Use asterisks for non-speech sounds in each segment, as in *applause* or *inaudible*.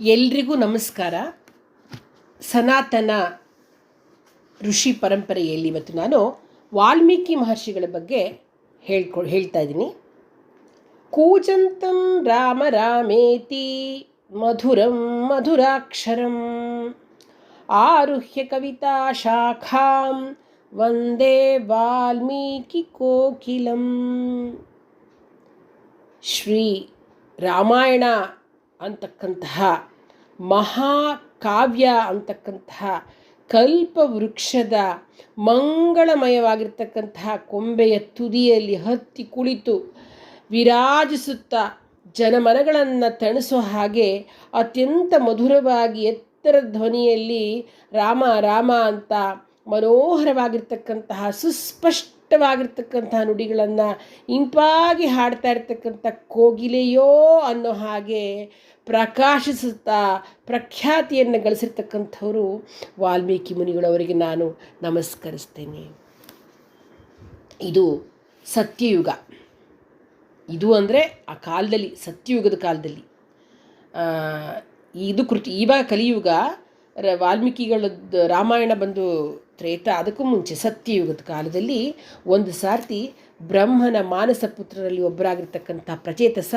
ಎಲ್ರಿಗೂ ನಮಸ್ಕಾರ. ಸನಾತನ ಋಷಿ ಪರಂಪರೆಯಲ್ಲಿ ಇವತ್ತು ನಾನು ವಾಲ್ಮೀಕಿ ಮಹರ್ಷಿಗಳ ಬಗ್ಗೆ ಹೇಳ್ಕೊ, ಹೇಳ್ತಾ ಇದ್ದೀನಿ. ಕೂಜಂತಂ ರಾಮ ರಾಮೇತಿ ಮಧುರಂ ಮಧುರಾಕ್ಷರಂ ಆರುಹ್ಯ ಕವಿತಾ ಶಾಖಾಂ ವಂದೇ ವಾಲ್ಮೀಕಿ ಕೋಕಿಲಂ. ಶ್ರೀ ರಾಮಾಯಣ ಅಂತಕ್ಕಂತಹ ಮಹಾಕಾವ್ಯ ಅಂತಕ್ಕಂತಹ ಕಲ್ಪವೃಕ್ಷದ ಮಂಗಳಮಯವಾಗಿರ್ತಕ್ಕಂತಹ ಕೊಂಬೆಯ ತುದಿಯಲ್ಲಿ ಹತ್ತಿ ಕುಳಿತು ವಿರಾಜಿಸುತ್ತಾ ಜನಮನಗಳನ್ನು ತಣಿಸೋ ಹಾಗೆ ಅತ್ಯಂತ ಮಧುರವಾಗಿ ಎತ್ತರ ಧ್ವನಿಯಲ್ಲಿ ರಾಮ ರಾಮ ಅಂತ ಮನೋಹರವಾಗಿರ್ತಕ್ಕಂತಹ ಸುಸ್ಪಷ್ಟವಾಗಿರ್ತಕ್ಕಂತಹ ನುಡಿಗಳನ್ನು ಇಂಪಾಗಿ ಹಾಡ್ತಾ ಇರ್ತಕ್ಕಂಥ ಕೋಗಿಲೆಯೋ ಅನ್ನೋ ಹಾಗೆ ಪ್ರಕಾಶಿಸುತ್ತಾ ಪ್ರಖ್ಯಾತಿಯನ್ನು ಗಳಿಸಿರ್ತಕ್ಕಂಥವರು ವಾಲ್ಮೀಕಿ ಮುನಿಗಳವರಿಗೆ ನಾನು ನಮಸ್ಕರಿಸ್ತೇನೆ. ಇದು ಸತ್ಯಯುಗ. ಇದು ಅಂದರೆ ಆ ಕಾಲದಲ್ಲಿ, ಸತ್ಯಯುಗದ ಕಾಲದಲ್ಲಿ. ಇದು ಕೃತಿ ಇವಾಗ ಕಲಿಯುಗ, ರ- ವಾಲ್ಮೀಕಿಗಳದ್ದು ರಾಮಾಯಣ ಬಂದು ತ್ರೇತ, ಅದಕ್ಕೂ ಮುಂಚೆ ಸತ್ಯಯುಗದ ಕಾಲದಲ್ಲಿ ಒಂದು ಸಾರ್ತಿ ಬ್ರಹ್ಮನ ಮಾನಸ ಪುತ್ರರಲ್ಲಿ ಒಬ್ಬರಾಗಿರ್ತಕ್ಕಂಥ ಪ್ರಚೇತಸ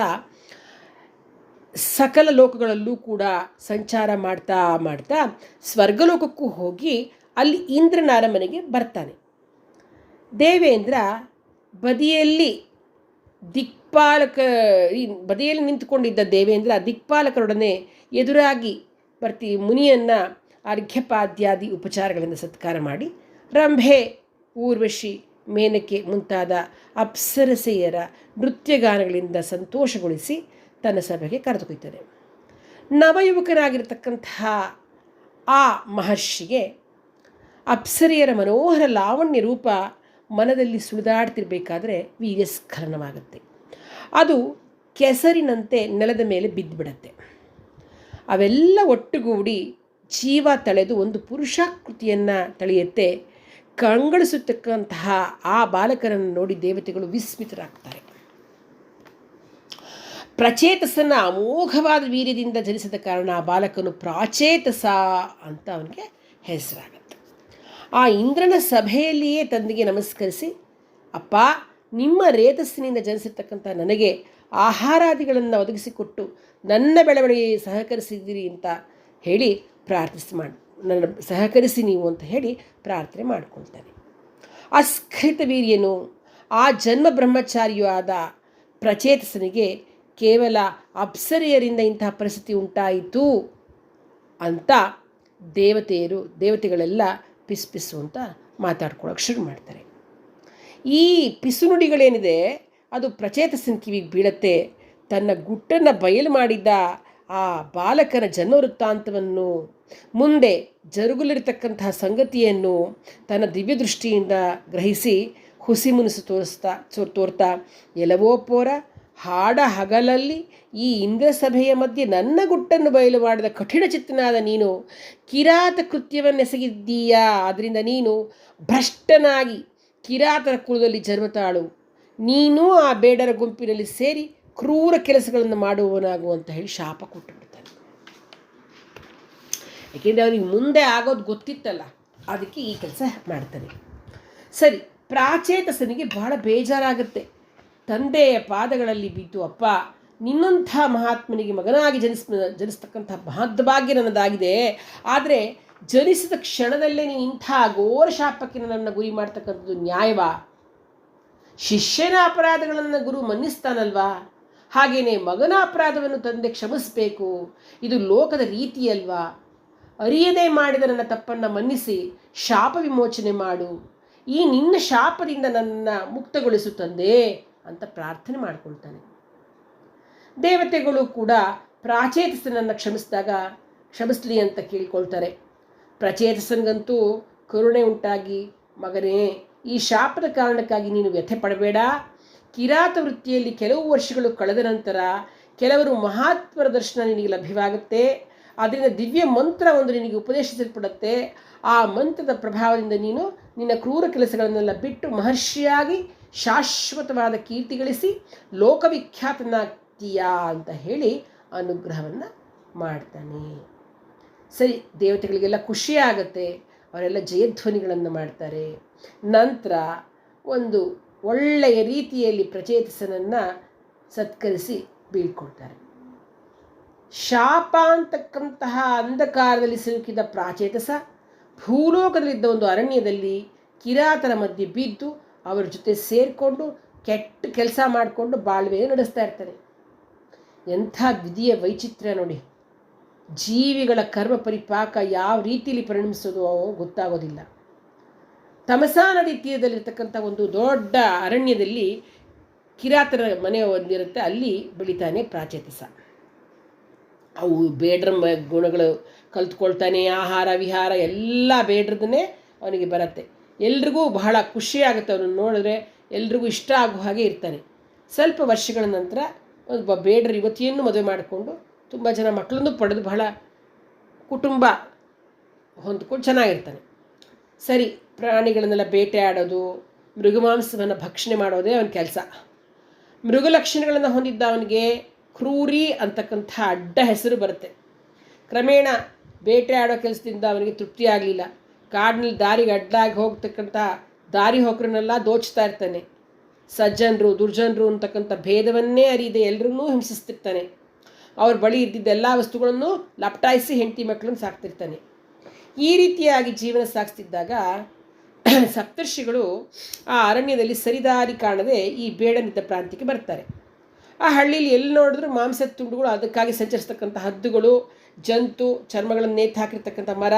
ಸಕಲ ಲೋಕಗಳಲ್ಲೂ ಕೂಡ ಸಂಚಾರ ಮಾಡ್ತಾ ಮಾಡ್ತಾ ಸ್ವರ್ಗಲೋಕಕ್ಕೂ ಹೋಗಿ ಅಲ್ಲಿ ಇಂದ್ರನ ಅರಮನೆಗೆ ಬರ್ತಾನೆ. ದೇವೇಂದ್ರ ಬದಿಯಲ್ಲಿ ದಿಕ್ಪಾಲಕ ಬದಿಯಲ್ಲಿ ನಿಂತುಕೊಂಡಿದ್ದ ದೇವೇಂದ್ರ ದಿಕ್ಪಾಲಕರೊಡನೆ ಎದುರಾಗಿ ಬರ್ತಿ ಮುನಿಯನ್ನು ಅರ್ಘ್ಯಪಾದ್ಯಾದಿ ಉಪಚಾರಗಳಿಂದ ಸತ್ಕಾರ ಮಾಡಿ, ರಂಭೆ, ಊರ್ವಶಿ, ಮೇನಕೆ ಮುಂತಾದ ಅಪ್ಸರಸೆಯರ ನೃತ್ಯಗಾನಗಳಿಂದ ಸಂತೋಷಗೊಳಿಸಿ ತನ್ನ ಸಭೆಗೆ ಕರೆದುಕೊಯ್ತದೆ. ನವಯುವಕರಾಗಿರ್ತಕ್ಕಂತಹ ಆ ಮಹರ್ಷಿಗೆ ಅಪ್ಸರಿಯರ ಮನೋಹರ ಲಾವಣ್ಯ ರೂಪ ಮನದಲ್ಲಿ ಸುಳಿದಾಡ್ತಿರ್ಬೇಕಾದ್ರೆ ವೀರ್ಯಸ್ಖಲನವಾಗುತ್ತೆ. ಅದು ಕೆಸರಿನಂತೆ ನೆಲದ ಮೇಲೆ ಬಿದ್ದುಬಿಡತ್ತೆ ಅವೆಲ್ಲ ಒಟ್ಟುಗೂಡಿ ಜೀವ ತಳೆದು ಒಂದು ಪುರುಷಾಕೃತಿಯನ್ನು ತಳೆಯುತ್ತೆ. ಕಂಗೊಳಿಸತಕ್ಕಂತಹ ಆ ಬಾಲಕರನ್ನು ನೋಡಿ ದೇವತೆಗಳು ವಿಸ್ಮಿತರಾಗ್ತಾರೆ. ಪ್ರಚೇತಸನ ಅಮೋಘವಾದ ವೀರ್ಯದಿಂದ ಜನಿಸಿದ ಕಾರಣ ಆ ಬಾಲಕನು ಪ್ರಾಚೇತಸ ಅಂತ ಅವನಿಗೆ ಹೆಸರಾಗತ್ತೆ. ಆ ಇಂದ್ರನ ಸಭೆಯಲ್ಲಿಯೇ ತಂದೆಗೆ ನಮಸ್ಕರಿಸಿ, ಅಪ್ಪ, ನಿಮ್ಮ ರೇತಸ್ಸಿನಿಂದ ಜನಿಸಿರ್ತಕ್ಕಂಥ ನನಗೆ ಆಹಾರಾದಿಗಳನ್ನು ಒದಗಿಸಿಕೊಟ್ಟು ನನ್ನ ಬೆಳವಣಿಗೆಗೆ ಸಹಕರಿಸಿದ್ದೀರಿ ಅಂತ ಹೇಳಿ ಪ್ರಾರ್ಥಿಸಿ ಮಾಡಿ, ನನ್ನ ಸಹಕರಿಸಿ ನೀವು ಅಂತ ಹೇಳಿ ಪ್ರಾರ್ಥನೆ ಮಾಡಿಕೊಳ್ತಾನೆ. ಅಸ್ಖಲಿತ ವೀರ್ಯನು ಆ ಜನ್ಮ ಬ್ರಹ್ಮಚಾರಿಯೂ ಆದ ಪ್ರಚೇತಸನಿಗೆ ಕೇವಲ ಅಪ್ಸರಿಯರಿಂದ ಇಂತಹ ಪರಿಸ್ಥಿತಿ ಉಂಟಾಯಿತು ಅಂತ ದೇವತೆಯರು, ದೇವತೆಗಳೆಲ್ಲ ಪಿಸ್ ಪಿಸು ಅಂತ ಮಾತಾಡ್ಕೊಳ್ಳೋಕೆ ಶುರು ಮಾಡ್ತಾರೆ. ಈ ಪಿಸುನುಡಿಗಳೇನಿದೆ ಅದು ಪ್ರಚೇತಸಿನ ಕಿವಿಗೆ ಬೀಳತ್ತೆ. ತನ್ನ ಗುಟ್ಟನ್ನು ಬಯಲು ಮಾಡಿದ್ದ ಆ ಬಾಲಕನ ಜನ್ಮವೃತ್ತಾಂತವನ್ನು ಮುಂದೆ ಜರುಗುಲಿರತಕ್ಕಂತಹ ಸಂಗತಿಯನ್ನು ತನ್ನ ದಿವ್ಯ ದೃಷ್ಟಿಯಿಂದ ಗ್ರಹಿಸಿ ಹುಸಿ ಮುನಿಸು ತೋರಿಸ್ತಾ, ತೋರ್ತಾ, ಎಲ್ಲವೋ ಪೋರ ಹಾಡ ಹಗಲಲ್ಲಿ ಈ ಇಂದ್ರಸಭೆಯ ಮಧ್ಯೆ ನನ್ನ ಗುಟ್ಟನ್ನು ಬಯಲು ಮಾಡಿದ ಕಠಿಣ ಚಿತ್ತನಾದ ನೀನು ಕಿರಾತ ಕೃತ್ಯವನ್ನೆಸಗಿದ್ದೀಯಾ? ಆದ್ದರಿಂದ ನೀನು ಭ್ರಷ್ಟನಾಗಿ ಕಿರಾತರ ಕುಲದಲ್ಲಿ ಜನ್ಮತಾಳು ನೀನು ಆ ಬೇಡರ ಗುಂಪಿನಲ್ಲಿ ಸೇರಿ ಕ್ರೂರ ಕೆಲಸಗಳನ್ನು ಮಾಡುವವನಾಗು ಅಂತ ಹೇಳಿ ಶಾಪ ಕೊಟ್ಟು ಬಿಡ್ತಾನೆ ಏಕೆಂದರೆ ಅವನಿಗೆ ಮುಂದೆ ಆಗೋದು ಗೊತ್ತಿತ್ತಲ್ಲ, ಅದಕ್ಕೆ ಈ ಕೆಲಸ ಮಾಡ್ತಾನೆ. ಸರಿ, ಪ್ರಾಚೇತಸನಿಗೆ ಬಹಳ ಬೇಜಾರಾಗುತ್ತೆ. ತಂದೆಯ ಪಾದಗಳಲ್ಲಿ ಬಿದ್ದು ಅಪ್ಪ, ನಿನ್ನಂಥ ಮಹಾತ್ಮನಿಗೆ ಮಗನಾಗಿ ಜನಿಸ್ ಜನಿಸ್ತಕ್ಕಂಥ ಮಹದ್ಭಾಗ್ಯ ನನ್ನದಾಗಿದೆ. ಆದರೆ ಜನಿಸಿದ ಕ್ಷಣದಲ್ಲೇ ನೀನು ಇಂಥ ಘೋರ ಶಾಪಕ್ಕೆ ನನ್ನನ್ನು ಗುರಿ ಮಾಡ್ತಕ್ಕಂಥದ್ದು ನ್ಯಾಯವ? ಶಿಷ್ಯನ ಅಪರಾಧಗಳನ್ನು ಗುರು ಮನ್ನಿಸ್ತಾನಲ್ವಾ? ಹಾಗೆಯೇ ಮಗನ ಅಪರಾಧವನ್ನು ತಂದೆ ಕ್ಷಮಿಸಬೇಕು. ಇದು ಲೋಕದ ರೀತಿಯಲ್ವಾ ಅರಿಯದೇ ಮಾಡಿದ ನನ್ನ ತಪ್ಪನ್ನು ಮನ್ನಿಸಿ ಶಾಪ ವಿಮೋಚನೆ ಮಾಡು. ಈ ನಿನ್ನ ಶಾಪದಿಂದ ನನ್ನ ಮುಕ್ತಗೊಳಿಸು ತಂದೆ. ಅಂತ ಪ್ರಾರ್ಥನೆ ಮಾಡ್ಕೊಳ್ತಾನೆ. ದೇವತೆಗಳು ಕೂಡ ಪ್ರಾಚೇತಸನನ್ನು ಕ್ಷಮಿಸಿದಾಗ ಕ್ಷಮಿಸ್ಲಿ ಅಂತ ಕೇಳ್ಕೊಳ್ತಾರೆ. ಪ್ರಚೇತಸನಿಗಂತೂ ಕರುಣೆ ಉಂಟಾಗಿ, ಮಗನೇ, ಈ ಶಾಪದ ಕಾರಣಕ್ಕಾಗಿ ನೀನು ವ್ಯಥೆ ಪಡಬೇಡ. ಕಿರಾತ ವೃತ್ತಿಯಲ್ಲಿ ಕೆಲವು ವರ್ಷಗಳು ಕಳೆದ ನಂತರ ಕೆಲವರು ಮಹಾತ್ಮರ ದರ್ಶನ ನಿನಗೆ ಲಭ್ಯವಾಗುತ್ತೆ. ಅದರಿಂದ ದಿವ್ಯ ಮಂತ್ರ ಒಂದು ನಿನಗೆ ಉಪದೇಶಿಸಲ್ಪಡುತ್ತೆ. ಆ ಮಂತ್ರದ ಪ್ರಭಾವದಿಂದ ನೀನು ನಿನ್ನ ಕ್ರೂರ ಕೆಲಸಗಳನ್ನೆಲ್ಲ ಬಿಟ್ಟು ಮಹರ್ಷಿಯಾಗಿ ಶಾಶ್ವತವಾದ ಕೀರ್ತಿ ಗಳಿಸಿ ಲೋಕವಿಖ್ಯಾತನಾಗ್ತೀಯಾ ಅಂತ ಹೇಳಿ ಅನುಗ್ರಹವನ್ನು ಮಾಡ್ತಾನೆ. ಸರಿ, ದೇವತೆಗಳಿಗೆಲ್ಲ ಖುಷಿ ಆಗುತ್ತೆ ಅವರೆಲ್ಲ ಜಯಧ್ವನಿಗಳನ್ನು ಮಾಡ್ತಾರೆ. ನಂತರ ಒಂದು ಒಳ್ಳೆಯ ರೀತಿಯಲ್ಲಿ ಪ್ರಚೇತಸನನ್ನು ಸತ್ಕರಿಸಿ ಬೀಳ್ಕೊಡ್ತಾರೆ. ಶಾಪ ಅಂತಕ್ಕಂತಹ ಅಂಧಕಾರದಲ್ಲಿ ಸಿಲುಕಿದ ಪ್ರಾಚೇತಸ ಭೂಲೋಕದಲ್ಲಿದ್ದ ಒಂದು ಅರಣ್ಯದಲ್ಲಿ ಕಿರಾತರ ಮಧ್ಯೆ ಬಿದ್ದು ಅವರ ಜೊತೆ ಸೇರಿಕೊಂಡು ಕೆಟ್ಟ ಕೆಲಸ ಮಾಡಿಕೊಂಡು ಬಾಳ್ವೆ ನಡೆಸ್ತಾ ಇರ್ತಾರೆ. ಎಂಥ ವಿಧಿಯ ವೈಚಿತ್ರ್ಯ ನೋಡಿ. ಜೀವಿಗಳ ಕರ್ಮ ಪರಿಪಾಕ ಯಾವ ರೀತಿಯಲ್ಲಿ ಪರಿಣಮಿಸೋದು ಗೊತ್ತಾಗೋದಿಲ್ಲ. ತಮಸಾ ನದಿ ತೀರದಲ್ಲಿರ್ತಕ್ಕಂಥ ಒಂದು ದೊಡ್ಡ ಅರಣ್ಯದಲ್ಲಿ ಕಿರಾತರ ಮನೆ ಒಂದಿರುತ್ತೆ, ಅಲ್ಲಿ ಬೆಳಿತಾನೆ ಪ್ರಾಚೇತಸ. ಅವು ಬೇಡ್ರ ಗುಣಗಳು ಕಲ್ತ್ಕೊಳ್ತಾನೆ, ಆಹಾರ ವಿಹಾರ ಎಲ್ಲ ಬೇಡ್ರದನ್ನೇ ಅವನಿಗೆ ಬರುತ್ತೆ. ಎಲ್ರಿಗೂ ಬಹಳ ಖುಷಿ ಆಗುತ್ತೆ ಅವನನ್ನು ನೋಡಿದ್ರೆ, ಎಲ್ರಿಗೂ ಇಷ್ಟ ಆಗೋ ಹಾಗೆ ಇರ್ತಾನೆ ಸ್ವಲ್ಪ ವರ್ಷಗಳ ನಂತರ ಒಬ್ಬ ಬೇಡರ ಯುವತಿಯನ್ನು ಮದುವೆ ಮಾಡಿಕೊಂಡು ತುಂಬ ಜನ ಮಕ್ಕಳನ್ನು ಪಡೆದು ಬಹಳ ಕುಟುಂಬ ಹೊಂದ್ಕೊಂಡು ಚೆನ್ನಾಗಿರ್ತಾನೆ. ಸರಿ, ಪ್ರಾಣಿಗಳನ್ನೆಲ್ಲ ಬೇಟೆ ಆಡೋದು ಮೃಗಮಾಂಸವನ್ನು ಭಕ್ಷಣೆ ಮಾಡೋದೇ ಅವನ ಕೆಲಸ. ಮೃಗ ಲಕ್ಷಣಗಳನ್ನು ಹೊಂದಿದ್ದ ಅವನಿಗೆ ಕ್ರೂರಿ ಅಂತಕ್ಕಂಥ ಅಡ್ಡ ಹೆಸರು ಬರುತ್ತೆ. ಕ್ರಮೇಣ ಬೇಟೆ ಆಡೋ ಕೆಲಸದಿಂದ ಅವನಿಗೆ ತೃಪ್ತಿ ಆಗಲಿಲ್ಲ. ಕಾಡಿನಲ್ಲಿ ದಾರಿಗೆ ಅಡ್ಡಾಗಿ ಹೋಗ್ತಕ್ಕಂಥ ದಾರಿ ಹೋಕರನ್ನೆಲ್ಲ ದೋಚ್ತಾ ಇರ್ತಾನೆ. ಸಜ್ಜನರು, ದುರ್ಜನರು ಅಂತಕ್ಕಂಥ ಭೇದವನ್ನೇ ಅರಿದೆ ಎಲ್ಲರನ್ನೂ ಹಿಂಸಿಸ್ತಿರ್ತಾನೆ. ಅವ್ರ ಬಳಿ ಇದ್ದಿದ್ದ ಎಲ್ಲ ವಸ್ತುಗಳನ್ನು ಲಪಟಾಯಿಸಿ ಹೆಂಡತಿ ಮಕ್ಕಳನ್ನು ಸಾಕ್ತಿರ್ತಾನೆ. ಈ ರೀತಿಯಾಗಿ ಜೀವನ ಸಾಗಿಸ್ತಿದ್ದಾಗ *clears throat* ಸಪ್ತರ್ಷಿಗಳು ಆ ಅರಣ್ಯದಲ್ಲಿ ಸರಿದಾರಿ ಕಾಣದೆ ಈ ಬೇಡನಿದ್ದ ಪ್ರಾಂತ್ಯಕ್ಕೆ ಬರ್ತಾರೆ. ಆ ಹಳ್ಳಿಯಲ್ಲಿ ಎಲ್ಲಿ ನೋಡಿದ್ರು ಮಾಂಸದ ತುಂಡುಗಳು ಅದಕ್ಕಾಗಿ ಸಂಚರಿಸ್ತಕ್ಕಂಥ ಹದ್ದುಗಳು, ಜಂತು ಚರ್ಮಗಳನ್ನು ನೇತು ಹಾಕಿರ್ತಕ್ಕಂಥ ಮರ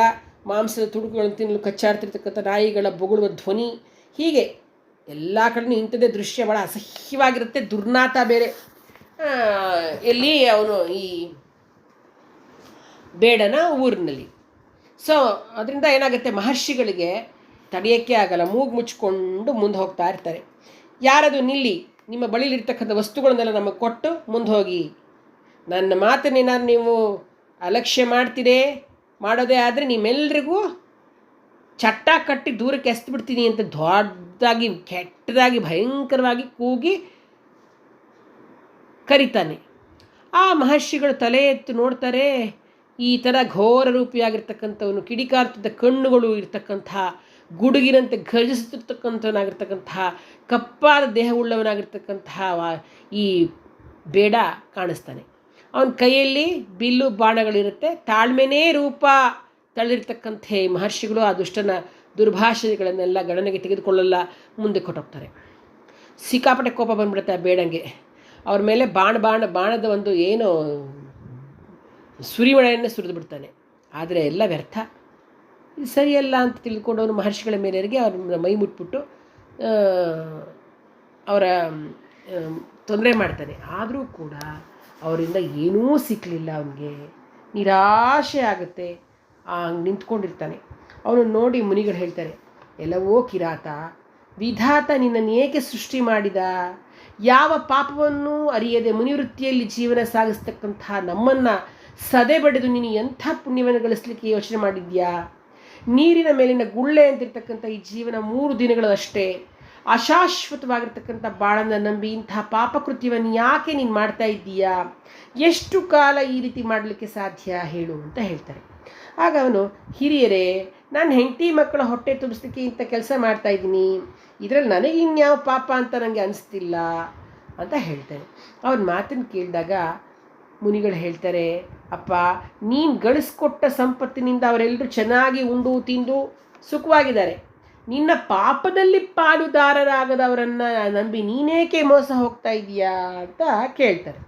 ಮಾಂಸದ ತುಡುಕುಗಳನ್ನು ತಿನ್ನಲು ಕಚ್ಚಾಡ್ತಿರ್ತಕ್ಕಂಥ ನಾಯಿಗಳ ಬೊಗಳುವ ಧ್ವನಿ, ಹೀಗೆ ಎಲ್ಲ ಕಡೆನೂ ಇಂಥದ್ದೇ ದೃಶ್ಯ ಭಾಳ ಅಸಹ್ಯವಾಗಿರುತ್ತೆ ದುರ್ನಾತ ಬೇರೆ. ಎಲ್ಲಿ ಅವನು ಈ ಬೇಡನ ಊರಿನಲ್ಲಿ. ಸೊ ಅದರಿಂದ ಏನಾಗುತ್ತೆ, ಮಹರ್ಷಿಗಳಿಗೆ ತಡೆಯೋಕ್ಕೆ ಆಗಲ್ಲ, ಮೂಗು ಮುಚ್ಚಿಕೊಂಡು ಮುಂದೆ ಹೋಗ್ತಾ ಇರ್ತಾರೆ. ಯಾರದು ನಿಲ್ಲಿ, ನಿಮ್ಮ ಬಳಿಲಿರ್ತಕ್ಕಂಥ ವಸ್ತುಗಳನ್ನೆಲ್ಲ ನಮಗೆ ಕೊಟ್ಟು ಮುಂದೆ ಹೋಗಿ, ನನ್ನ ಮಾತನ್ನೇನಾದ್ರು ನೀವು ಅಲಕ್ಷ್ಯ ಮಾಡ್ತೀರೇ ಮಾಡೋದೇ ಆದರೆ ನಿಮ್ಮೆಲ್ರಿಗೂ ಚಟ್ಟ ಕಟ್ಟಿ ದೂರಕ್ಕೆ ಎಸ್ಬಿಡ್ತೀನಿ ಅಂತ ದೊಡ್ಡದಾಗಿ, ಕೆಟ್ಟದಾಗಿ, ಭಯಂಕರವಾಗಿ ಕೂಗಿ ಕರಿತಾನೆ. ಆ ಮಹರ್ಷಿಗಳು ತಲೆ ಎತ್ತು ನೋಡ್ತಾರೆ, ಈ ಥರ ಘೋರ ರೂಪಿಯಾಗಿರ್ತಕ್ಕಂಥವನು ಕಿಡಿಕಾರ್ತದ ಕಣ್ಣುಗಳು ಇರ್ತಕ್ಕಂಥ, ಗುಡುಗಿನಂತೆ ಘರ್ಜಿಸುತ್ತಿರ್ತಕ್ಕಂಥವನಾಗಿರ್ತಕ್ಕಂತಹ ಕಪ್ಪಾದ ದೇಹವುಳ್ಳವನಾಗಿರ್ತಕ್ಕಂತಹ ಈ ಬೇಡ ಕಾಣಿಸ್ತಾನೆ. ಅವನ ಕೈಯಲ್ಲಿ ಬಿಲ್ಲು ಬಾಣಗಳಿರುತ್ತೆ. ತಾಳ್ಮೆನೇ ರೂಪ ತಳ್ಳಿರ್ತಕ್ಕಂಥ ಮಹರ್ಷಿಗಳು ಆ ದುಷ್ಟನ ದುರ್ಭಾಷೆಗಳನ್ನೆಲ್ಲ ಗಣನೆಗೆ ತೆಗೆದುಕೊಳ್ಳಲ್ಲ, ಮುಂದೆ ಕೊಟ್ಟೋಗ್ತಾರೆ. ಸಿಕ್ಕಾಪಟ್ಟೆ ಕೋಪ ಬಂದ್ಬಿಡುತ್ತೆ ಆ ಬೇಡಂಗೆ. ಅವ್ರ ಮೇಲೆ ಬಾಣ ಬಾಣ, ಬಾಣದ ಒಂದು ಏನು ಸುರಿಮಳೆಯನ್ನು ಸುರಿದು ಬಿಡ್ತಾನೆ. ಆದರೆ ಎಲ್ಲ ವ್ಯರ್ಥ. ಇದು ಸರಿಯಲ್ಲ ಅಂತ ತಿಳ್ಕೊಂಡು ಅವನು ಮಹರ್ಷಿಗಳ ಮೇಲೆರಿಗೆ ಅವ್ರ ಮೈ ಮುಟ್ಬಿಟ್ಟು ಅವರ ತೊಂದರೆ ಮಾಡ್ತಾನೆ. ಆದರೂ ಕೂಡ ಅವರಿಂದ ಏನೂ ಸಿಕ್ಕಲಿಲ್ಲ ಅವನಿಗೆ. ನಿರಾಶೆ ಆಗುತ್ತೆ. ಹಂಗೆ ನಿಂತ್ಕೊಂಡಿರ್ತಾನೆ. ಅವನು ನೋಡಿ ಮುನಿಗಳು ಹೇಳ್ತಾರೆ, ಎಲ್ಲವೋ ಕಿರಾತ, ವಿಧಾತ ನಿನ್ನನ್ನು ಏಕೆ ಸೃಷ್ಟಿ ಮಾಡಿದ? ಯಾವ ಪಾಪವನ್ನು ಅರಿಯದೆ ಮುನಿವೃತ್ತಿಯಲ್ಲಿ ಜೀವನ ಸಾಗಿಸ್ತಕ್ಕಂತಹ ನಮ್ಮನ್ನು ಸದೆ ಬಡಿದು ನೀನು ಎಂಥ ಪುಣ್ಯವನ್ನು ಗಳಿಸ್ಲಿಕ್ಕೆ ಯೋಚನೆ ಮಾಡಿದ್ಯಾ? ನೀರಿನ ಮೇಲಿನ ಗುಳ್ಳೆ ಅಂತಿರ್ತಕ್ಕಂಥ ಈ ಜೀವನ ಮೂರು ದಿನಗಳು ಅಷ್ಟೇ ಅಶಾಶ್ವತವಾಗಿರ್ತಕ್ಕಂಥ ಬಾಳನ್ನ ನಂಬಿ ಇಂತಹ ಪಾಪಕೃತ್ಯವನ್ನು ಯಾಕೆ ನೀನು ಮಾಡ್ತಾ ಇದ್ದೀಯಾ? ಎಷ್ಟು ಕಾಲ ಈ ರೀತಿ ಮಾಡಲಿಕ್ಕೆ ಸಾಧ್ಯ ಹೇಳು ಅಂತ ಹೇಳ್ತಾರೆ. ಆಗ ಅವನು, ಹಿರಿಯರೇ, ನಾನು ಹೆಂಡತಿ ಮಕ್ಕಳ ಹೊಟ್ಟೆ ತುಂಬಿಸ್ಲಿಕ್ಕೆ ಇಂಥ ಕೆಲಸ ಮಾಡ್ತಾ ಇದ್ದೀನಿ. ಇದರಲ್ಲಿ ನನಗೆ ಇನ್ಯಾವ ಪಾಪ ಅಂತ ನನಗೆ ಅನಿಸ್ತಿಲ್ಲ ಅಂತ ಹೇಳ್ತಾನೆ. ಅವನ ಮಾತನ್ನು ಕೇಳಿದಾಗ ಮುನಿಗಳು ಹೇಳ್ತಾರೆ, ಅಪ್ಪ, ನೀನು ಗಳಿಸ್ಕೊಟ್ಟ ಸಂಪತ್ತಿನಿಂದ ಅವರೆಲ್ಲರೂ ಚೆನ್ನಾಗಿ ಉಂಡು, ತಿಂದು ಸುಖವಾಗಿದ್ದಾರೆ. ನಿನ್ನ ಪಾಪದಲ್ಲಿ ಪಾಲುದಾರರಾಗದವರನ್ನು ನಂಬಿ ನೀನೇಕೆ ಮೋಸ ಹೋಗ್ತಾ ಇದೀಯಾ ಅಂತ ಕೇಳ್ತಾರೆ.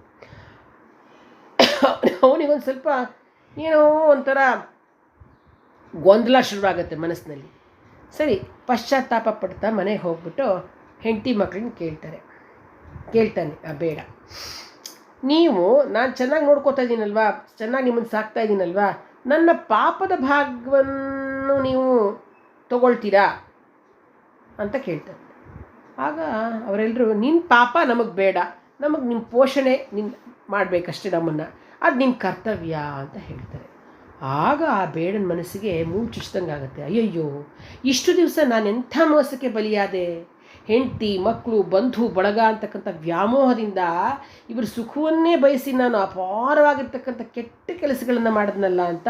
ಅವನಿಗೊಂದು ಸ್ವಲ್ಪ ಏನೋ ಒಂಥರ ಗೊಂದಲ ಶುರುವಾಗುತ್ತೆ ಮನಸ್ಸಿನಲ್ಲಿ. ಸರಿ, ಪಶ್ಚಾತ್ತಾಪ ಪಡ್ತಾ ಮನೆಗೆ ಹೋಗ್ಬಿಟ್ಟು ಹೆಂಡತಿ ಮಕ್ಕಳನ್ನ ಕೇಳ್ತಾರೆ. ಕೇಳ್ತಾನೆ, ಆ, ಬೇಡ. ನೀವು, ನಾನು ಚೆನ್ನಾಗಿ ನೋಡ್ಕೋತಾ ಇದ್ದೀನಲ್ವಾ ಚೆನ್ನಾಗಿ ನಿಮ್ಮನ್ನು ಸಾಕ್ತಾ ಇದ್ದೀನಲ್ವಾ ನನ್ನ ಪಾಪದ ಭಾಗವನ್ನು ನೀವು ತಗೊಳ್ತೀರಾ? ಅಂತ ಕೇಳ್ತಾರೆ. ಆಗ ಅವರೆಲ್ಲರೂ ನಿನ್ನ ಪಾಪ ನಮಗೆ ಬೇಡ. ನಮಗೆ ನಿಮ್ಮ ಪೋಷಣೆ ನಿನ್ನ ಮಾಡಬೇಕಷ್ಟೇ ನಮ್ಮನ್ನು. ಅದು ನಿಮ್ಮ ಕರ್ತವ್ಯ ಅಂತ ಹೇಳ್ತಾರೆ. ಆಗ ಆ ಬೇಡನ ಮನಸ್ಸಿಗೆ ಮೂಗು ಆಗುತ್ತೆ. ಅಯ್ಯಯ್ಯೋ, ಇಷ್ಟು ದಿವಸ ನಾನು ಎಂಥ ಮೋಸಕ್ಕೆ ಬಲಿಯಾದೆ? ಹೆಂಡತಿ ಮಕ್ಕಳು ಬಂಧು, ಬಳಗ ಅಂತಕ್ಕಂಥ ವ್ಯಾಮೋಹದಿಂದ ಇವರು ಸುಖವನ್ನೇ ಬಯಸಿ ನಾನು ಅಪಾರವಾಗಿರ್ತಕ್ಕಂಥ ಕೆಟ್ಟ ಕೆಲಸಗಳನ್ನು ಮಾಡಿದ್ನಲ್ಲ ಅಂತ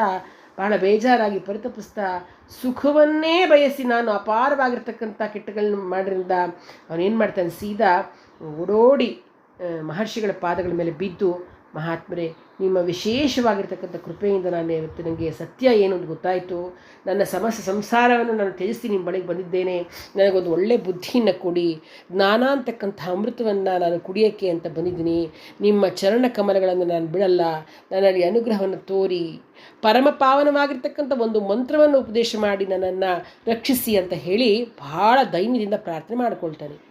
ಬಹಳ ಬೇಜಾರಾಗಿ ಪರಿತಪಿಸ್ತಾ ಸುಖವನ್ನೇ ಬಯಸಿ ನಾನು ಅಪಾರವಾಗಿರ್ತಕ್ಕಂಥ ಕೆಟ್ಟಗಳನ್ನ ಮಾಡಿರಿಂದ ಅವನೇನು ಮಾಡ್ತಾನೆ? ಸೀದಾ ಓಡೋಡಿ ಮಹರ್ಷಿಗಳ ಪಾದಗಳ ಮೇಲೆ ಬಿದ್ದು ಮಹಾತ್ಮರೇ, ನಿಮ್ಮ ವಿಶೇಷವಾಗಿರ್ತಕ್ಕಂಥ ಕೃಪೆಯಿಂದ ನಾನು ಇವತ್ತು ನನಗೆ ಸತ್ಯ ಏನು ಅಂತ ಗೊತ್ತಾಯಿತು. ನನ್ನ ಸಮಸ್ಯೆ ಸಂಸಾರವನ್ನು ನಾನು ತ್ಯಜಿಸಿ ನಿಮ್ಮ ಬಳಿಗೆ ಬಂದಿದ್ದೇನೆ. ನನಗೊಂದು ಒಳ್ಳೆ ಬುದ್ಧಿಯನ್ನು ಕೊಡಿ. ಜ್ಞಾನ ಅಂತಕ್ಕಂಥ ಅಮೃತವನ್ನು ನಾನು ಕುಡಿಯೋಕ್ಕೆ ಅಂತ ಬಂದಿದ್ದೀನಿ. ನಿಮ್ಮ ಚರಣ ಕಮಲಗಳನ್ನು ನಾನು ಬಿಡಲ್ಲ. ನನ್ನಲ್ಲಿ ಅನುಗ್ರಹವನ್ನು ತೋರಿ. ಪರಮ ಪಾವನವಾಗಿರ್ತಕ್ಕಂಥ ಒಂದು ಮಂತ್ರವನ್ನು ಉಪದೇಶ ಮಾಡಿ ನನ್ನನ್ನು ರಕ್ಷಿಸಿ ಅಂತ ಹೇಳಿ ಬಹಳ ದೈನ್ಯದಿಂದ ಪ್ರಾರ್ಥನೆ ಮಾಡಿಕೊಳ್ತಾನೆ.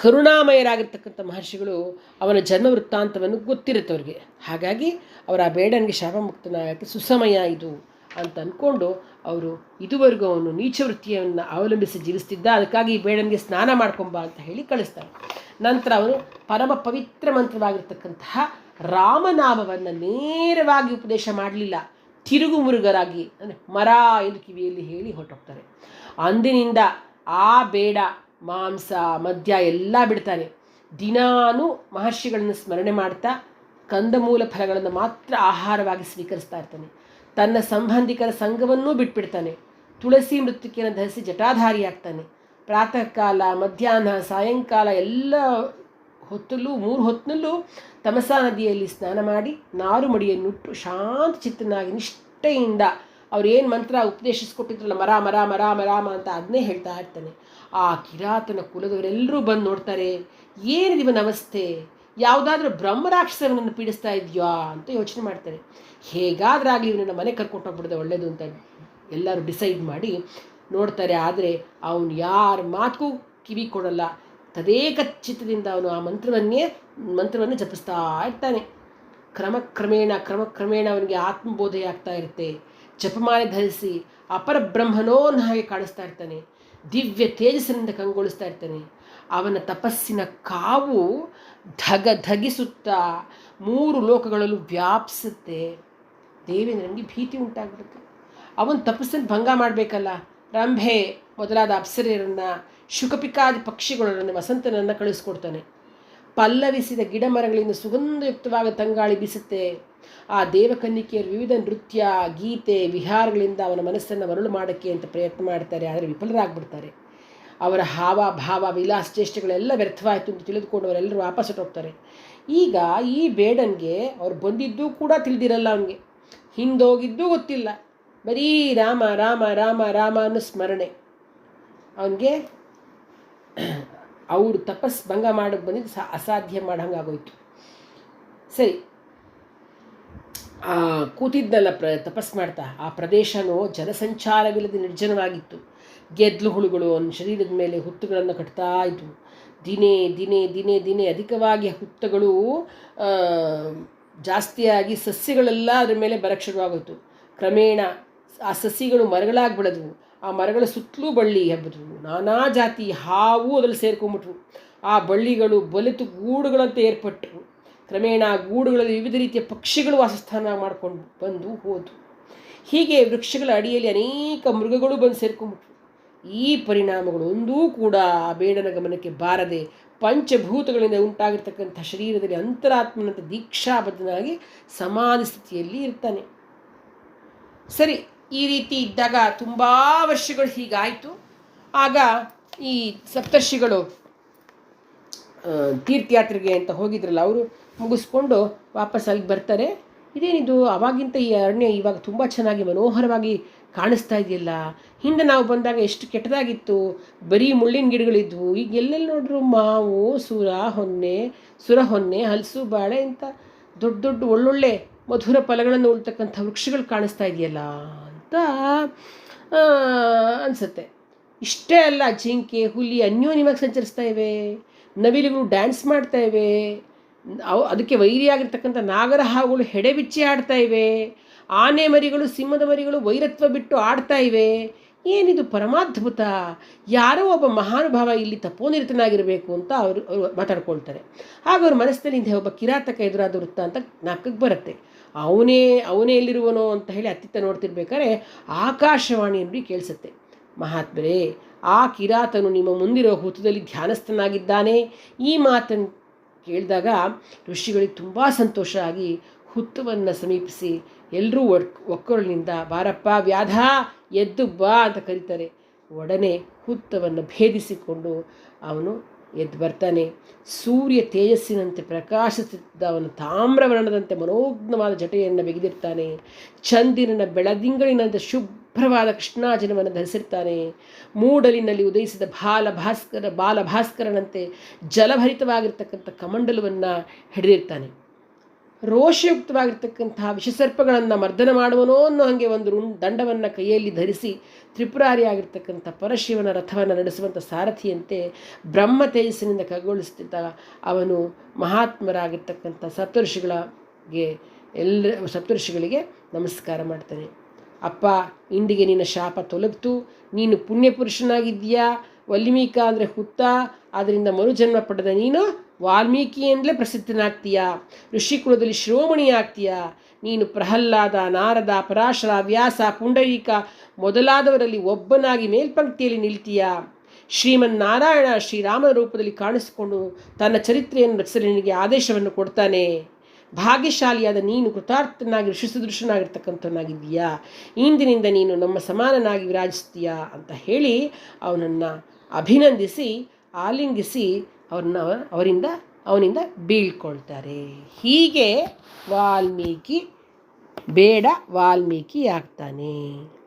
ಕರುಣಾಮಯರಾಗಿರ್ತಕ್ಕಂಥ ಮಹರ್ಷಿಗಳು ಅವನ ಜನ್ಮ ವೃತ್ತಾಂತವನ್ನು ಗೊತ್ತಿರುತ್ತೆ ಅವ್ರಿಗೆ. ಹಾಗಾಗಿ ಅವರ ಆ ಬೇಡನಿಗೆ ಶಾಪಮುಕ್ತನಾಗಕ್ಕೆ ಸುಸಮಯ ಇದು ಅಂತ ಅಂದ್ಕೊಂಡು ಅವರು ಇದುವರೆಗೂ ಅವನು ನೀಚ ವೃತ್ತಿಯನ್ನು ಅವಲಂಬಿಸಿ ಜೀವಿಸ್ತಿದ್ದ, ಅದಕ್ಕಾಗಿ ಈ ಬೇಡನಿಗೆ ಸ್ನಾನ ಮಾಡ್ಕೊಂಬ ಅಂತ ಹೇಳಿ ಕಳಿಸ್ತಾರೆ. ನಂತರ ಅವನು ಪರಮ ಪವಿತ್ರ ಮಂತ್ರವಾಗಿರ್ತಕ್ಕಂತಹ ರಾಮನಾಮವನ್ನು ನೇರವಾಗಿ ಉಪದೇಶ ಮಾಡಲಿಲ್ಲ. ತಿರುಗು ಮುರುಗರಾಗಿ, ಅಂದರೆ ಮರ ಎಂದು ಕಿವಿಯಲ್ಲಿ ಹೇಳಿ ಹೊರಟೋಗ್ತಾರೆ. ಅಂದಿನಿಂದ ಆ ಬೇಡ ಮಾಂಸ, ಮದ್ಯ ಎಲ್ಲ ಬಿಡ್ತಾನೆ. ದಿನಾನು ಮಹರ್ಷಿಗಳನ್ನು ಸ್ಮರಣೆ ಮಾಡ್ತಾ ಕಂದಮೂಲ ಫಲಗಳನ್ನು ಮಾತ್ರ ಆಹಾರವಾಗಿ ಸ್ವೀಕರಿಸ್ತಾ ಇರ್ತಾನೆ. ತನ್ನ ಸಂಬಂಧಿಕರ ಸಂಘವನ್ನೂ ಬಿಟ್ಬಿಡ್ತಾನೆ. ತುಳಸಿ ಮೃತ್ತಿಕೆಯನ್ನು ಧರಿಸಿ ಜಟಾಧಾರಿಯಾಗ್ತಾನೆ ಪ್ರಾತಃ ಕಾಲ ಮಧ್ಯಾಹ್ನ, ಸಾಯಂಕಾಲ ಎಲ್ಲ ಹೊತ್ತಲ್ಲೂ, ಮೂರು ಹೊತ್ತಿನಲ್ಲೂ ತಮಸಾ ನದಿಯಲ್ಲಿ ಸ್ನಾನ ಮಾಡಿ ನಾರು ಮಡಿಯನ್ನುಟ್ಟು ಶಾಂತ ಚಿತ್ತನಾಗಿ ನಿಷ್ಠೆಯಿಂದ ಅವ್ರು ಏನು ಮಂತ್ರ ಉಪದೇಶಿಸ್ಕೊಟ್ಟಿದ್ರಲ್ಲ ಮರ ಮರ ಮರ ಮರಾಮ ಅಂತ ಅದನ್ನೇ ಹೇಳ್ತಾ ಇರ್ತಾನೆ. ಆ ಕಿರಾತನ ಕುಲದವರೆಲ್ಲರೂ ಬಂದು ನೋಡ್ತಾರೆ, ಏನಿದೆ ಇವನ ಅವಸ್ಥೆ? ಯಾವುದಾದ್ರೂ ಬ್ರಹ್ಮರಾಕ್ಷಸವನನ್ನು ಪೀಡಿಸ್ತಾ ಇದೆಯಾ ಅಂತ ಯೋಚನೆ ಮಾಡ್ತಾರೆ. ಹೇಗಾದ್ರಾಗಲಿ ಇವನನ್ನು ಮನೆ ಕರ್ಕೊಂಡು ಹೋಗ್ಬಿಡ್ದೆ ಒಳ್ಳೇದು ಅಂತ ಎಲ್ಲರೂ ಡಿಸೈಡ್ ಮಾಡಿ ನೋಡ್ತಾರೆ. ಆದರೆ ಅವನು ಯಾರ ಮಾತಿಗೂ ಕಿವಿ ಕೊಡಲ್ಲ. ತದೇಕ ಚಿತ್ತದಿಂದ ಅವನು ಆ ಮಂತ್ರವನ್ನೇ, ಮಂತ್ರವನ್ನು ಜಪಿಸ್ತಾ ಇರ್ತಾನೆ. ಕ್ರಮಕ್ರಮೇಣ ಕ್ರಮಕ್ರಮೇಣ ಅವನಿಗೆ ಆತ್ಮಬೋಧೆ ಆಗ್ತಾ ಇರುತ್ತೆ. ಜಪಮಾಲೆ ಧರಿಸಿ ಅಪರ ಬ್ರಹ್ಮನೋನ ಹಾಗೆ ಕಾಣಿಸ್ತಾ ಇರ್ತಾನೆ. ದಿವ್ಯ ತೇಜಸ್ಸಿನಿಂದ ಕಂಗೊಳಿಸ್ತಾ ಇರ್ತಾನೆ. ಅವನ ತಪಸ್ಸಿನ ಕಾವು ಧಗ ಧಗಿಸುತ್ತಾ ಮೂರು ಲೋಕಗಳಲ್ಲೂ ವ್ಯಾಪಿಸುತ್ತೆ. ದೇವೇಂದ್ರನಿಗೆ ಭೀತಿ ಉಂಟಾಗ್ಬಿಡುತ್ತೆ. ಅವನು ತಪಸ್ಸನ್ನು ಭಂಗ ಮಾಡಬೇಕಲ್ಲ. ರಂಭೆ ಮೊದಲಾದ ಅಪ್ಸರೆಯರನ್ನು ಶುಕಪಿಕಾದಿ ಪಕ್ಷಿಗಳನ್ನು ವಸಂತನನ್ನು ಕಳಿಸ್ಕೊಡ್ತಾನೆ. ಪಲ್ಲವಿಸಿದ ಗಿಡ ಮರಗಳಿಂದ ಸುಗಂಧಯುಕ್ತವಾದ ತಂಗಾಳಿ ಬೀಸುತ್ತೆ. ಆ ದೇವಕನ್ನಿಕೆಯರು ವಿವಿಧ ನೃತ್ಯ, ಗೀತೆ, ವಿಹಾರಗಳಿಂದ ಅವನ ಮನಸ್ಸನ್ನು ಮರಳು ಮಾಡೋಕ್ಕೆ ಅಂತ ಪ್ರಯತ್ನ ಮಾಡ್ತಾರೆ. ಆದರೆ ವಿಫಲರಾಗ್ಬಿಡ್ತಾರೆ. ಅವರ ಹಾವ, ಭಾವ, ವಿಲಾಸ ಚೇಷ್ಟೆಗಳೆಲ್ಲ ವ್ಯರ್ಥವಾಯಿತು ಅಂತ ತಿಳಿದುಕೊಂಡು ಅವರೆಲ್ಲರೂ ವಾಪಸ್ ಹೊಟ್ಟೋಗ್ತಾರೆ ಈಗ ಈ ಬೇಡನ್ಗೆ ಅವ್ರು ಬಂದಿದ್ದೂ ಕೂಡ ತಿಳಿದಿರಲ್ಲ ಅವನಿಗೆ. ಹಿಂದೋಗಿದ್ದು ಗೊತ್ತಿಲ್ಲ. ಬರೀ ರಾಮ ರಾಮ ರಾಮ ರಾಮ ಅನ್ನೋ ಸ್ಮರಣೆ. ಅವನಿಗೆ ಅವರು ತಪಸ್ ಭಂಗ ಮಾಡಕ್ಕೆ ಬಂದಿದ್ದು ಸಹ ಅಸಾಧ್ಯ ಮಾಡಂಗಾಗೋಯ್ತು ಸರಿ. ಆ, ಕೂತಿದ್ನಲ್ಲ ಪ್ರ, ತಪಸ್ ಮಾಡ್ತಾ, ಆ ಪ್ರದೇಶನೂ ಜನಸಂಚಾರವಿಲ್ಲದೆ ನಿರ್ಜನವಾಗಿತ್ತು. ಗೆದ್ಲು ಹುಳುಗಳು ಅವನ ಶರೀರದ ಮೇಲೆ ಹುತ್ತುಗಳನ್ನು ಕಟ್ತಾ ಇದ್ವು. ದಿನೇ ದಿನೇ ದಿನೇ ದಿನೇ ಅಧಿಕವಾಗಿ ಹುತ್ತಗಳು ಜಾಸ್ತಿಯಾಗಿ ಸಸ್ಯಗಳೆಲ್ಲ ಅದ್ರ ಮೇಲೆ ಬರಕ್ಕೆ ಶುರುವಾಗೋಯ್ತು. ಕ್ರಮೇಣ ಆ ಸಸಿಗಳು ಮರಗಳಾಗಿ ಬೆಳೆದವು ಆ ಮರಗಳ ಸುತ್ತಲೂ ಬಳ್ಳಿ ಹಬ್ಬಿದ್ವು ನಾನಾ ಜಾತಿ ಹಾವು ಅದರಲ್ಲಿ ಸೇರ್ಕೊಂಬಿಟ್ರು. ಆ ಬಳ್ಳಿಗಳು ಬಲಿತು ಗೂಡುಗಳಂತೆ ಏರ್ಪಟ್ಟರು ಕ್ರಮೇಣ ಆ ಗೂಡುಗಳಲ್ಲಿ ವಿವಿಧ ರೀತಿಯ ಪಕ್ಷಿಗಳು ವಾಸಸ್ಥಾನ ಮಾಡ್ಕೊಂಡು ಬಂದು ಹೋದವು ಹೀಗೆ ವೃಕ್ಷಗಳ ಅಡಿಯಲ್ಲಿ ಅನೇಕ ಮೃಗಗಳು ಬಂದು ಸೇರ್ಕೊಂಬಿಟ್ರು. ಈ ಪರಿಣಾಮಗಳು ಒಂದೂ ಕೂಡ ಆ ಬೇಡನ ಗಮನಕ್ಕೆ ಬಾರದೆ ಪಂಚಭೂತಗಳಿಂದ ಉಂಟಾಗಿರ್ತಕ್ಕಂಥ ಶರೀರದಲ್ಲಿ ಅಂತರಾತ್ಮನಂತೆ ದೀಕ್ಷಾಬದ್ಧನಾಗಿ ಸಮಾಧಿ ಸ್ಥಿತಿಯಲ್ಲಿ ಇರ್ತಾನೆ. ಸರಿ ಈ ರೀತಿ ಇದ್ದಾಗ ತುಂಬ ವರ್ಷಗಳು ಹೀಗಾಯಿತು. ಆಗ ಈ ಸಪ್ತರ್ಷಿಗಳು ತೀರ್ಥಯಾತ್ರೆಗೆ ಅಂತ ಹೋಗಿದ್ರಲ್ಲ, ಅವರು ಮುಗಿಸ್ಕೊಂಡು ವಾಪಸ್ ಅಲ್ಲಿಗೆ ಬರ್ತಾರೆ. ಇದೇನಿದು, ಅವಾಗಿಂತ ಈ ಅರಣ್ಯ ಇವಾಗ ತುಂಬ ಚೆನ್ನಾಗಿ ಮನೋಹರವಾಗಿ ಕಾಣಿಸ್ತಾ ಇದೆಯಲ್ಲ. ಹಿಂದೆ ನಾವು ಬಂದಾಗ ಎಷ್ಟು ಕೆಟ್ಟದಾಗಿತ್ತು. ಬರೀ ಮುಳ್ಳಿನ ಗಿಡಗಳಿದ್ವು. ಈಗ ಎಲ್ಲೆಲ್ಲಿ ನೋಡ್ರು ಮಾವು, ಸುರ, ಹೊನ್ನೆ ಸುರ, ಹೊನ್ನೆ, ಹಲಸು, ಬಾಳೆ ಅಂತ ದೊಡ್ಡ ದೊಡ್ಡ ಒಳ್ಳೊಳ್ಳೆ ಮಧುರ ಫಲಗಳನ್ನು ಉಳ್ತಕ್ಕಂಥ ವೃಕ್ಷಗಳು ಕಾಣಿಸ್ತಾ ಇದೆಯಲ್ಲ. ಅಂತ ಅನಿಸುತ್ತೆ. ಇಷ್ಟೇ ಅಲ್ಲ, ಜಿಂಕೆ, ಹುಲಿ ಅನ್ಯೋನ್ಯವಾಗಿ ಸಂಚರಿಸ್ತಾ ಇವೆ. ನವಿಲುಗಳು ಡ್ಯಾನ್ಸ್ ಮಾಡ್ತಾ ಇವೆ. ಅವು, ಅದಕ್ಕೆ ವೈರಿಯಾಗಿರ್ತಕ್ಕಂಥ ನಾಗರ ಹಾವುಗಳು ಹೆಡೆ ಆಡ್ತಾ ಇವೆ. ಆನೆ ಮರಿಗಳು, ಸಿಂಹದ ಮರಿಗಳು ವೈರತ್ವ ಬಿಟ್ಟು ಆಡ್ತಾ ಇವೆ. ಏನಿದು ಪರಮಾದ್ಭುತ? ಯಾರೋ ಒಬ್ಬ ಮಹಾನುಭಾವ ಇಲ್ಲಿ ತಪೋನಿರತನಾಗಿರಬೇಕು ಅಂತ ಅವರು ಅವರು ಮಾತಾಡ್ಕೊಳ್ತಾರೆ. ಆಗ ಅವ್ರ ಮನಸ್ಸಿನಲ್ಲಿ ಹಿಂದೆ ಒಬ್ಬ ಕಿರಾತಕ ಎದುರಾದ ವೃತ್ತ ಅಂತ ನಾಲ್ಕಕ್ಕೆ ಬರುತ್ತೆ. ಅವನೇ ಅವನೇ ಎಲ್ಲಿರುವನೋ ಅಂತ ಹೇಳಿ ಅತ್ತಿತ್ತ ನೋಡ್ತಿರ್ಬೇಕಾದ್ರೆ ಆಕಾಶವಾಣಿ ನುಡಿ ಕೇಳಿಸುತ್ತೆ. ಮಹಾತ್ಮರೇ, ಆ ಕಿರಾತನು ನಿಮ್ಮ ಮುಂದಿರೋ ಹುತದಲ್ಲಿ ಧ್ಯಾನಸ್ಥನಾಗಿದ್ದಾನೆ. ಈ ಮಾತನ್ನು ಕೇಳಿದಾಗ ಋಷಿಗಳಿಗೆ ತುಂಬ ಸಂತೋಷ ಆಗಿ ಹುತ್ತವನ್ನು ಸಮೀಪಿಸಿ ಎಲ್ಲರೂ ಒಕ್ ಬಾರಪ್ಪ, ವ್ಯಾಧ, ಎದ್ದು ಬಾ ಅಂತ ಕರೀತಾರೆ. ಒಡನೆ ಹುತ್ತವನ್ನು ಭೇದಿಸಿಕೊಂಡು ಅವನು ಎದ್ದು ಬರ್ತಾನೆ. ಸೂರ್ಯ ತೇಜಸ್ಸಿನಂತೆ ಪ್ರಕಾಶಿಸುತ್ತಿದ್ದ ಅವನು ತಾಮ್ರವರ್ಣದಂತೆ ಮನೋಗ್ನವಾದ ಜಟೆಯನ್ನು ಬಿಗಿದಿರ್ತಾನೆ. ಚಂದಿರನ ಬೆಳದಿಂಗಳಿನಂತೆ ಶುಭ್ರವಾದ ಕೃಷ್ಣಾಜನವನ್ನು ಧರಿಸಿರ್ತಾನೆ. ಮೂಡಲಿನಲ್ಲಿ ಉದಯಿಸಿದ ಬಾಲ ಭಾಸ್ಕರ ಬಾಲ ಭಾಸ್ಕರನಂತೆ ಜಲಭರಿತವಾಗಿರ್ತಕ್ಕಂಥ ಕಮಂಡಲವನ್ನು ಹಿಡಿದಿರ್ತಾನೆ. ರೋಷಯುಕ್ತವಾಗಿರ್ತಕ್ಕಂತಹ ವಿಷಸರ್ಪಗಳನ್ನು ಮರ್ದನ ಮಾಡುವನೋ ಅನ್ನೋ ಹಾಗೆ ಒಂದು ರುಣ್ ದಂಡವನ್ನು ಕೈಯಲ್ಲಿ ಧರಿಸಿ ತ್ರಿಪುರಾರಿಯಾಗಿರ್ತಕ್ಕಂಥ ಪರಶಿವನ ರಥವನ್ನು ನಡೆಸುವಂಥ ಸಾರಥಿಯಂತೆ ಬ್ರಹ್ಮ ತೇಜಸ್ಸಿನಿಂದ ಕೈಗೊಳಿಸ್ತಿದ್ದ ಅವನು ಮಹಾತ್ಮರಾಗಿರ್ತಕ್ಕಂಥ ಸಪ್ತಋಷಿಗಳಿಗೆ ಎಲ್ಲ ಸಪ್ತಋಷಿಗಳಿಗೆ ನಮಸ್ಕಾರ ಮಾಡ್ತಾನೆ. ಅಪ್ಪ ಇಂದಿಗೆ ನಿನ್ನ ಶಾಪ ತೊಲಗ್ತು. ನೀನು ಪುಣ್ಯಪುರುಷನಾಗಿದ್ದೀಯಾ? ವಲ್ಮೀಕ ಅಂದರೆ ಹುತ್ತ. ಅದರಿಂದ ಮರುಜನ್ಮ ಪಡೆದ ನೀನು ವಾಲ್ಮೀಕಿಯಿಂದಲೇ ಪ್ರಸಿದ್ಧನಾಗ್ತೀಯಾ? ಋಷಿಕುಲದಲ್ಲಿ ಶಿರೋಮಣಿ ಆಗ್ತೀಯಾ ನೀನು ಪ್ರಹ್ಲಾದ, ನಾರದ, ಪರಾಶರ, ವ್ಯಾಸ, ಪುಂಡರೀಕ ಮೊದಲಾದವರಲ್ಲಿ ಒಬ್ಬನಾಗಿ ಮೇಲ್ಪಂಕ್ತಿಯಲ್ಲಿ ನಿಲ್ತೀಯಾ? ಶ್ರೀಮನ್ನಾರಾಯಣ ಶ್ರೀರಾಮನ ರೂಪದಲ್ಲಿ ಕಾಣಿಸಿಕೊಂಡು ತನ್ನ ಚರಿತ್ರೆಯನ್ನು ರಚಿಸಲು ನಿನಗೆ ಆದೇಶವನ್ನು ಕೊಡ್ತಾನೆ. ಭಾಗ್ಯಶಾಲಿಯಾದ ನೀನು ಕೃತಾರ್ಥನಾಗಿ ಋಷಿಸದೃಶನಾಗಿರ್ತಕ್ಕಂಥವನಾಗಿದ್ದೀಯಾ? ಇಂದಿನಿಂದ ನೀನು ನಮ್ಮ ಸಮಾನನಾಗಿ ವಿರಾಜಿಸ್ತೀಯಾ? ಅಂತ ಹೇಳಿ ಅವನನ್ನು ಅಭಿನಂದಿಸಿ, ಆಲಿಂಗಿಸಿ ಅವ್ರನ್ನ ಅವರಿಂದ ಅವನಿಂದ ಬೀಳ್ಕೊಳ್ತಾರೆ. ಹೀಗೆ ವಾಲ್ಮೀಕಿ ಬೇಡ ವಾಲ್ಮೀಕಿ ಆಗ್ತಾನೆ.